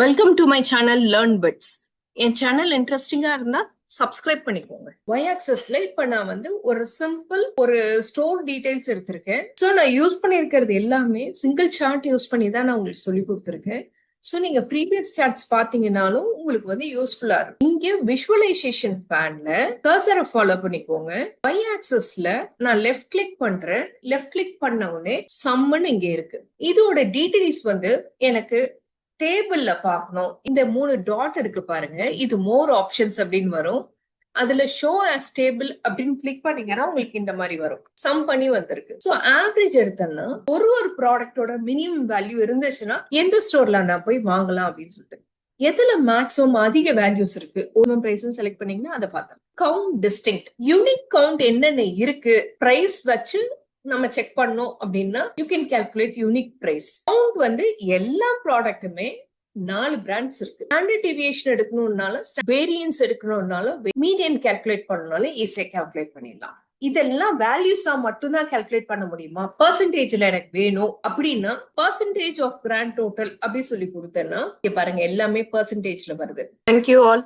Welcome to my channel learn bits N channel இன்ட்ரெஸ்டிங்கா இருந்தா subscribe பண்ணிக்கோங்க. ஒய் ஆக்சஸ்ல இப்ப நான் வந்து ஒரு சிம்பிள் ஒரு ஸ்டோர் டீடைல்ஸ் எடுத்திருக்கேன். ஸோ நான் யூஸ் பண்ணியிருக்கிறது எல்லாமே சிங்கிள் சார்ட் யூஸ் பண்ணி தான் நான் உங்களுக்கு சொல்லி கொடுத்துருக்கேன். ஸோ நீங்க ப்ரீவியஸ் சார்ட்ஸ் பாத்தீங்கன்னாலும் உங்களுக்கு வந்து யூஸ்ஃபுல்லா இருக்கும். இங்க விஷுவலைசேஷன் பேன்ல கர்சரை ஃபாலோ பண்ணிக்கோங்க. ஒய் ஆக்சஸ்ல நான் லெஃப்ட் கிளிக் பண்றேன். லெஃப்ட் கிளிக் பண்ண உடனே சம்மன் இங்க இருக்கு. இதோட டீடைல்ஸ் வந்து எனக்கு டேபிள்ல பார்க்கணும் இந்த மூணு டாட் இருக்கு பாருங்க. இது மோர் ஆப்ஷன்ஸ் அப்படின்னு வரும். அதுல ஷோ ஆஸ் டேபிள் அப்படின்னு கிளிக் பண்ணீங்கன்னா உங்களுக்கு இந்த மாதிரி வரும். சம் பண்ணி வந்திருக்கு. ஸோ ஆவரேஜ் எடுத்தோம்னா ஒரு ஒரு ப்ராடக்டோட மினிமம் வேல்யூ இருந்துச்சுன்னா எந்த ஸ்டோர்ல நான் போய் வாங்கலாம் அப்படின்னு சொல்லிட்டு. எதுல மேக்ஸிமம் அதிக வேல்யூஸ் இருக்கு? ஒரு பிரைஸ் செலக்ட் பண்ணீங்கன்னா அதை பார்த்தேன் கவுண்ட் டிஸ்டிங் யூனிக் கவுண்ட் என்னென்ன இருக்கு? பிரைஸ் வச்சு நம்ம செக் பண்ணோம் அப்படின்னா you can calculate unique price amount வந்து எல்லா ப்ராடக்ட்டுமே நாலு பிராண்ட்ஸ் இருக்கு. ஸ்டாண்டர்ட் டிவியேஷன் எடுக்கணும்னாலும் வேரியன்ஸ் எடுக்கணும்னாலும் மீடியன் கால்குலேட் பண்ணனாலும் ஈஸியா கால்குலேட் பண்ணிடலாம். இதெல்லாம் வேல்யூஸா மட்டும்தான் கால்குலேட் பண்ண முடியுமா? பர்சன்டேஜ்ல எனக்கு வேணும் அப்படின்னா பர்சன்டேஜ் ஆஃப் பிராண்ட் டோட்டல் அப்படி சொல்லி கொடுத்தேன்னா பாருங்க எல்லாமே பர்சன்டேஜ்ல வருது. Thank you all